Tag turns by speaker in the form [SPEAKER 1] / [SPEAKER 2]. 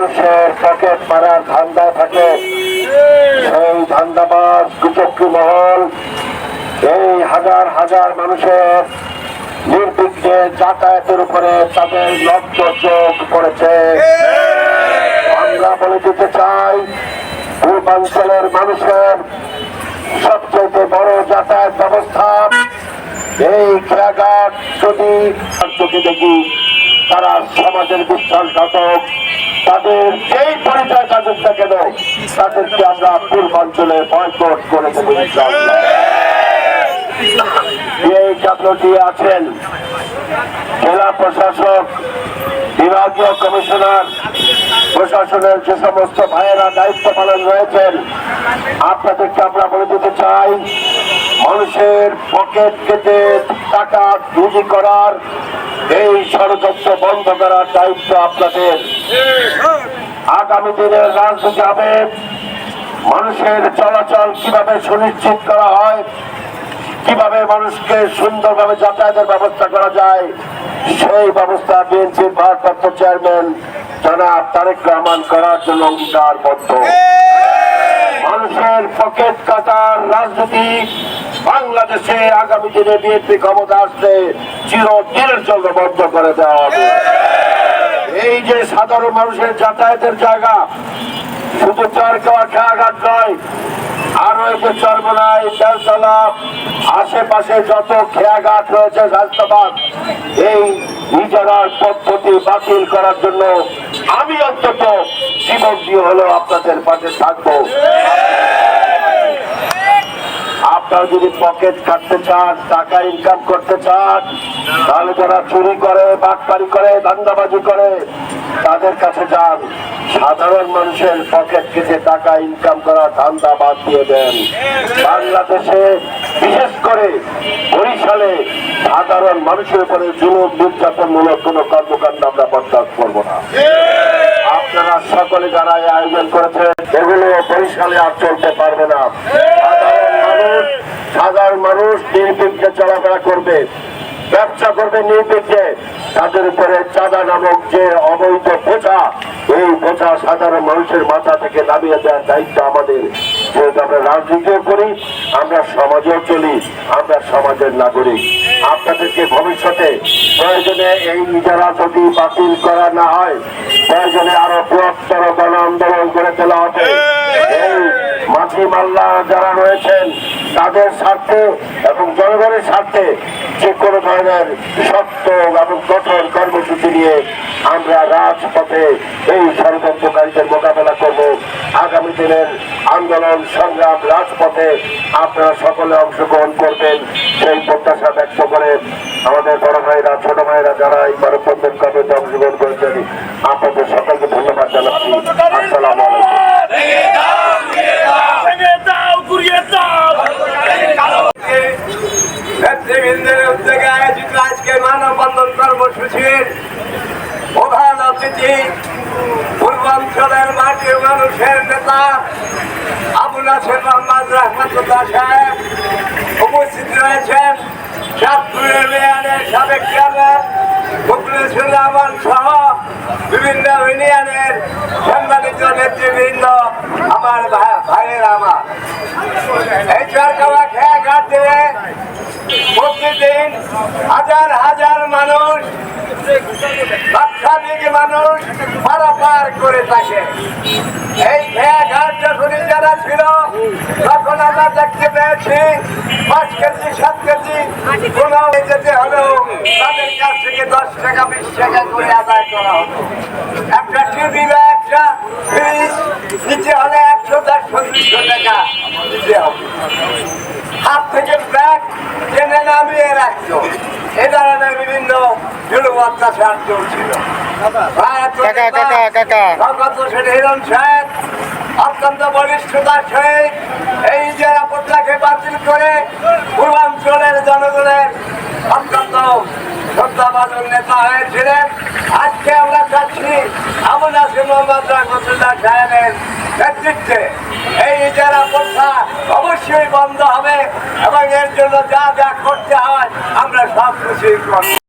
[SPEAKER 1] মানুষের পকেট মারার ধান্দায় থাকে। সেই ধান্দাবাজ কুচক্রি মহল, এই হাজার হাজার মানুষের নির্বিঘ্নে যাতায়াতের উপরে তাদের লক্ষ চোখ পড়েছে আমরা বলে দিতে চাই, পূর্বাঞ্চলের মানুষের সবচেয়ে বড় যাতায়াত ব্যবস্থা, এই খেলাঘাট যদি দেখি। তারা সমাজের বিশ্বাসঘাতক তাদের যেই পরিচয় থাকুক না তাদেরকে আমরা পূর্বাঞ্চলে বয়কট করে এই ছাত্রটি আছেন? জেলা প্রশাসক, বিভাগীয় কমিশনার, প্রশাসনের যে সমস্ত ভাইয়েরা দায়িত্ব পালন রয়েছেন, আপনাদেরকে আমরা বলে দিতে চাই মানুষের পকেট কেটে টাকা রুজি করার এই ষড়যন্ত্র বন্ধ করার দায়িত্ব আপনাদের। আগামী দিনের রাজনীতি হবে। মানুষের চলাচল কীভাবে সুনিশ্চিত করা হয় কীভাবে মানুষকে সুন্দরভাবে যাতায়াতের ব্যবস্থা করা যায় সেই ব্যবস্থা বিএনপির ভারপ্রাপ্ত চেয়ারম্যান জনাব তারেক রহমান করার জন্য অঙ্গীকারবদ্ধ। মানুষের পকেট কাটার রাজনীতি বাংলাদেশে আগামী দিনে বিএনপি ক্ষমতা আসলে চিরদিনের জন্য বন্ধ করে দেওয়া হবে। এই যে সাধারণ মানুষের যাতায়াতের জায়গা, শুধু চরকাওয়া খেয়াঘাট নয় আরও এই যে চরমনাই বেলতলা, আশেপাশে যত খেয়াঘাট রয়েছে স্বাস্থ্যবাদ এই ইজারার পদ্ধতি বাতিল করার জন্য আমি অন্তত জীবন দিয়ে হলেও আপনাদের পাশে থাকব। আপনারা যদি পকেট কাটতে চান, টাকা ইনকাম করতে চান, তাহলে যারা চুরি করে, বাটপারি করে, ধান্দাবাজি করে, তাদের কাছে যান। সাধারণ মানুষের পকেট কেটে টাকা ইনকাম করা ধান্দা বাদ দিয়ে দেন। বাংলাদেশে বিশেষ করে বরিশালে সাধারণ মানুষের উপরে জুলুম, নির্যাতনমূলক কোনো কর্মকাণ্ড আমরা বরদাস্ত করব না। আপনারা সকলে যারা আয়োজন করেছেন, এগুলো বরিশালে আর চলতে পারবে না। মানুষ সাধারণ মানুষ নির্বিঘ্নে চলাফেরা করবে, ব্যবসা করবে নির্বিঘ্নে। তাদের উপরে চাঁদা নামক যে অবৈধ বোঝা, এই বোঝা সাধারণ মানুষের মাথা থেকে নামিয়ে দেওয়ার দায়িত্ব আমাদের। যেহেতু আমরা রাজনীতিও করি, আমরা সমাজেও চলি, আমরা সমাজের নাগরিক। আপনাদেরকে ভবিষ্যতে প্রয়োজনে এই ইজারা যদি বাতিল করা না হয়, প্রয়োজনে আরও বৃহত্তর গণ আন্দোলন করে তোলা হবে। এই মাঝি মাল্লা যারা রয়েছেন তাদের স্বার্থে এবং জনগণের স্বার্থে যে কোনো ধরনের শক্ত এবং কঠোর কর্মসূচি নিয়ে আমরা রাজপথে এই ষড়যন্ত্রকারীদের মোকাবেলা করব। আগামী দিনের আন্দোলন, সংগ্রাম, রাজপথে আপনারা সকলে অংশগ্রহণ করবেন। সেই প্রত্যাশা ব্যক্ত করে আমাদের বড় ভাইরা, ছোট ভাইরা যারা এই মানববন্ধন কর্মীতে অংশগ্রহণ করেছেন, আপনাদের সকলকে ধন্যবাদ জানাচ্ছি। আসসালামু আলাইকুম।
[SPEAKER 2] আয়োজিত আজকে মানববন্ধন কর্মসূচির প্রধান অতিথি পূর্বাঞ্চলের মাটির মানুষের নেতা, আবুল হাসেন মোহাম্মদ রহমতুল্লাহ সাহেব উপস্থিত রয়েছেন। চাঁদপুরের মেয়ারের সাবেক চেয়ারম্যান রহমান সহ বিভিন্ন ইউনিয়নের নেতৃবৃন্দ, আমার ভাই- ভাইয়ের আমার এই চরকাওয়া খেয়ে ঘাট প্রতিদিন হাজার হাজার মানুষ, লক্ষাধিক মানুষ পারাপার করে থাকে। এই ঘাট যখন যারা ছিল, তখন আমরা দেখতে পেয়েছি পাঁচ কেজি, সাত কেজি কোনো যেতে হলেও তাদের কাছ থেকে দশ টাকা, বিশ টাকা করে আদায় করা হতো। একটা টিভি বা একটা ফ্রিজ নিতে হলে দুশো টাকা দিতে হবে হাত থেকে ব্যাগ টেনে নামিয়ে রাখতো এ ধরনের বিভিন্ন চলছিল। সাহেব অত্যন্ত বলিষ্ঠতার সহিত এই যে বাতিল করে পূর্বাঞ্চলের জনগণের অত্যন্ত শ্রদ্ধাভাজন নেতা হয়েছিলেন। আজকে আমরা চাচ্ছি আবু নাসির মোহাম্মদ রহমতুল্লাহ সাহেবের নেতৃত্বে এই ইজারা প্রথা অবশ্যই বন্ধ হবে এবং এর জন্য যা যা করতে হয় আমরা সব কিছুই করব।